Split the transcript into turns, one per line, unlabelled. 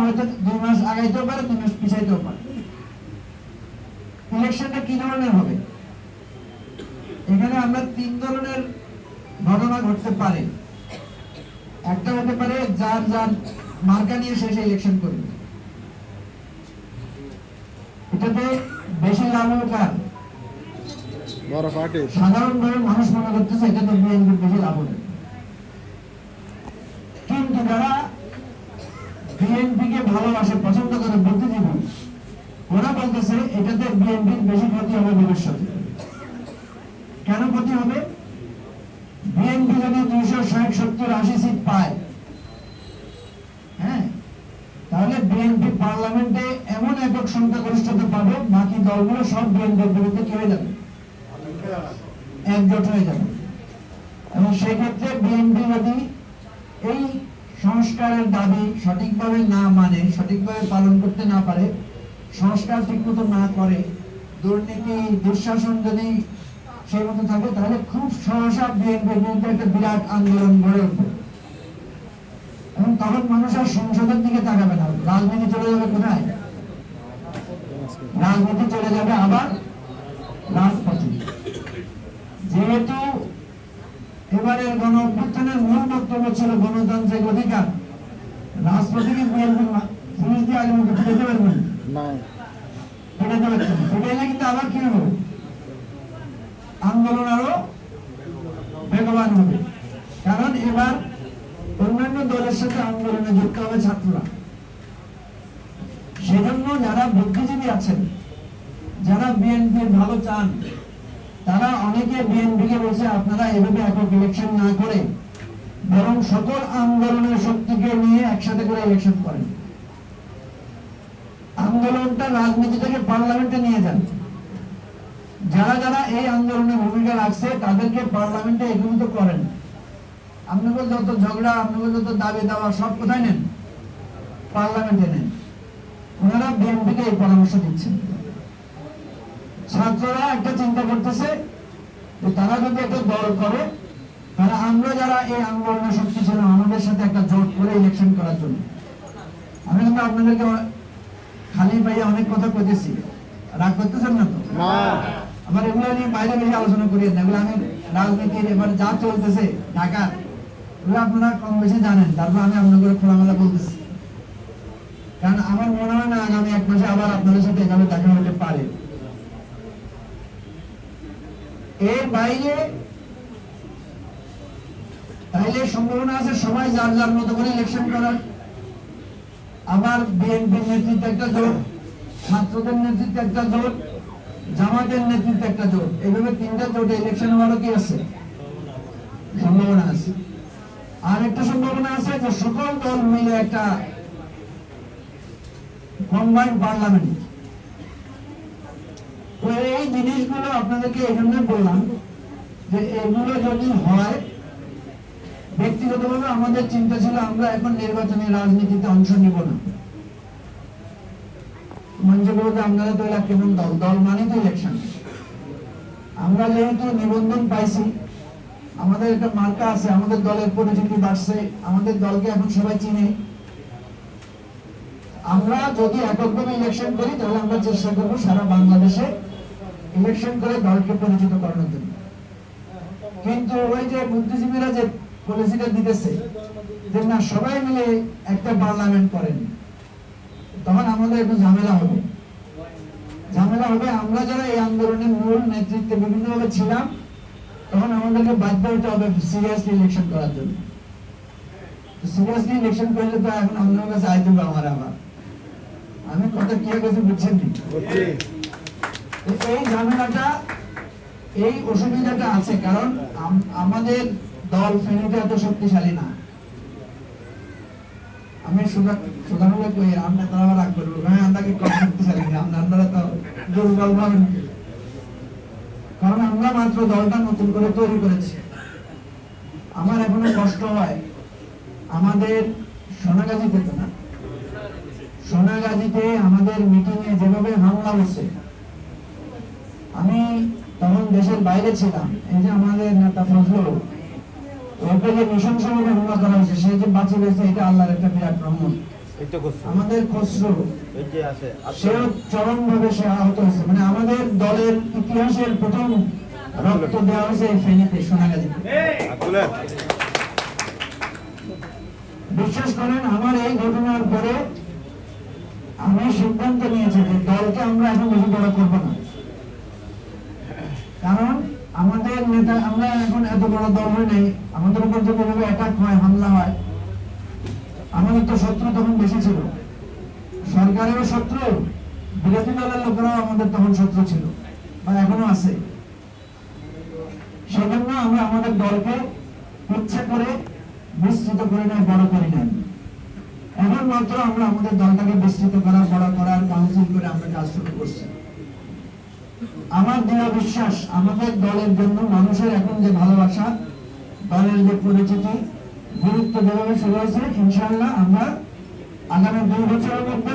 হয়তো দুই মাস আগাইতেও পারে দুই মাস পিছাইতেও পারে। ইলেকশনটা কি ধরনের হবে? এখানে আমরা তিন ধরনের ঘটনা ঘটতে পারে। একটা হতে পারে যার যার মার্কা নিয়ে শেষে ইলেকশন করবে। এটাতে বেশি লাভ হবে কার সাধারণভাবে মানুষ মনে করতেছে এটাতে বেশি লাভ হবে কিন্তু যারা বিএনপি কে ভালোবাসে, পছন্দ করে বুদ্ধিজীবী। ওরা বলতেছে, এটাতে বিএনপির বেশি ক্ষতি হবে ভবিষ্যতে। কেন ক্ষতি হবে? বিএনপি যদি দুইশো ষাট, সত্তর, আশি সিট পায় হ্যাঁ তাহলে বিএনপি পার্লামেন্টে এমন একক সংখ্যাগরিষ্ঠতা পাবে, বাকি দলগুলো সব বিএনপির বিরুদ্ধে কি হয়ে যাবে? একজোট হয়ে যাবে। এবং সেই ক্ষেত্রে বিএনপি যদি সংস্কারের দাবি সঠিকভাবে না মানে সঠিকভাবে পালন করতে না পারে, সংস্কার ঠিকমতো না করে, দুর্নীতি, দুঃশাসন যদি সেই মতো থাকে, তাহলে খুব সহসা বিএনপির বিরুদ্ধে একটা বিরাট আন্দোলন গড়ে উঠবে। এবং তখন মানুষ আর সংসদের দিকে তাকাবে না। রাজনীতি চলে যাবে কোথায়? রাজনীতি চলে যাবে আবার রাজপথে। যেহেতু এবারের গণ অভ্যুত্থানের মূল বক্তব্য ছিল গণতান্ত্রিক অধিকার রাজপথে কি বিএনপি পুলিশ দিয়ে আগে মুখে ফিরে দেবেন না কিন্তু আবার কি হবে আন্দোলন আরও বেগবান হবে কারণ এবার অন্যান্য দলের সাথে আন্দোলনে যুক্ত হবে ছাত্ররা সেজন্য যারা বুদ্ধিজীবী আছেন যারা বিএনপির ভালো চান তারা অনেকে বিএনপিকে বলছে আপনারা এভাবে একক ইলেকশন না করে বরং সকল আন্দোলনের শক্তিকে নিয়ে একসাথে করে ইলেকশন করেন। আন্দোলনটা রাজনীতিটাকে পার্লামেন্টে নিয়ে যান। যারা যারা এই আন্দোলনে ভূমিকা রাখছে, তাদেরকে পার্লামেন্টে এগুলো তো করেন আপনাকে যত ঝগড়া আপনাকে যত দাবি দাওয়া, সব কোথায় নেন? পার্লামেন্টে নেন। ওনারা বিএনপিকে এই পরামর্শ দিচ্ছেন। ছাত্ররা একটা চিন্তা করতেছে যে তারা যদি একটা দল করে তাহলে আমরা যারা এই আন্দোলনে শক্তি ছিল আমাদের সাথে একটা জোট করে ইলেকশন করার জন্য। আমি কিন্তু আপনাদেরকে খালি পাইয়া অনেক কথা কইতেছি। রাগ করতেছেন না তো? আমার এগুলো নিয়ে বাইরে বেশি আলোচনা করি না। এগুলো আমি রাজনীতির এবার যা চলতেছে ঢাকার এগুলো আপনারা কম বেশি জানেন। তারপর আমি আপনাদের খোলামেলা বলতেছি। কারণ আমার মনে হয় না আগামী এক মাসে আবার আপনাদের সাথে এভাবে দেখা হতে পারে। এর বাইরে তাইলে সম্ভাবনা আছে, সবাই যার যার মতো করে ইলেকশন করার। আবার বিএনপির নেতৃত্বে একটা জোট, ছাত্রদের নেতৃত্বে একটা জোট, জামাতের নেতৃত্বে একটা জোট। এইভাবে তিনটা জোটে ইলেকশন হওয়ারও কি আছে? সম্ভাবনা আছে। আর একটা সম্ভাবনা আছে যে সকল দল মিলে একটা কম্বাইন্ড পার্লামেন্ট এই জিনিসগুলো আপনাদেরকে জন্য বললাম যে এগুলো যদি হয় ব্যক্তিগতভাবে আমাদের চিন্তা ছিল, আমরা এখন নির্বাচনী রাজনীতিতে অংশ নিব না। দলকে এখন সবাই চিনে। আমরা যদি এককভাবে ইলেকশন করি, তাহলে আমরা চেষ্টা করব সারা বাংলাদেশে ইলেকশন করে দলকে পরিচিত করানোর জন্য। কিন্তু ওই যে বুদ্ধিজীবীরা যে পলিসিটা দিতেছে যে, না, সবাই মিলে একটা পার্লামেন্ট করেন। তখন আমাদের একটু ঝামেলা হবে। ঝামেলা হবে, আমরা যারা এই আন্দোলনের মূল নেতৃত্বে বিভিন্নভাবে ছিলাম, তখন আমাদেরকে বাধ্য হতে হবে সিরিয়াসলি ইলেকশন করার জন্য। সিরিয়াসলি ইলেকশন করলে তো এখন অন্য কাছে আইতে হবে আমার আবার। আমি কথা কি কাছে বুঝছেন? এই ঝামেলাটা, এই অসুবিধাটা আছে, কারণ আমাদের দল ফেনীতে এত শক্তিশালী না। আমি কই তারা রাগ করব। হ্যাঁ আমরা কি কম শক্তিশালী না? আমরা তো দুর্বল ভাবেন কারণ আমরা মাত্র দলটা নতুন করে তৈরি করেছি। আমার এখনও কষ্ট হয়। আমাদের সোনাগাজীতে তো না? সোনাগাজীতে আমাদের মিটিং এ যেভাবে হামলা হচ্ছে, আমি তখন দেশের বাইরে ছিলাম। এই যে আমাদের নেতা ফজল ওকে যে নৃশংসভাবে হামলা করা হয়েছে সে যে বাঁচে গেছে এটা আল্লাহর একটা বিরাট রহমত।
এই তো খসরু
আমাদের খসরু
এই যে আছে
সেও চরম ভাবে সে আহত হয়েছে। মানে আমাদের দলের ইতিহাসের প্রথম রক্ত দেওয়া হয়েছে ফেনীতে বিশ্বাস করেন আমার এই ঘটনার পরে আমি সিদ্ধান্ত নিয়েছি যে দলকে আমরা এখন বেশি বড় করব না। কারণ নেতা আমরা এখন এত বড় দল হয়ে নেই, আমাদের উপর যেভাবে অ্যাটাক হয়, হামলা হয়, আমাদের তো শত্রু তখন বেশি ছিল। সরকারেরও শত্রু, বিরোধী দলের লোকেরাও আমাদের তখন শত্রু ছিল বা এখনও আছে। সেজন্য আমরা আমাদের দলকে ইচ্ছে করে বিস্তৃত করে নাই, বড় করে নাই। এখন মাত্র আমরা আমাদের দলটাকে বিস্তৃত করা বড় করার কাউন্সিল করে আমরা কাজ শুরু করছি। আমার দৃঢ় বিশ্বাস, আমাদের দলের জন্য মানুষের এখন যে ভালোবাসা, দলের যে পরিচিতি, গুরুত্ব যেভাবে শুরু হয়েছে ইনশাল্লাহ আমরা আগামী দুই বছরের মধ্যে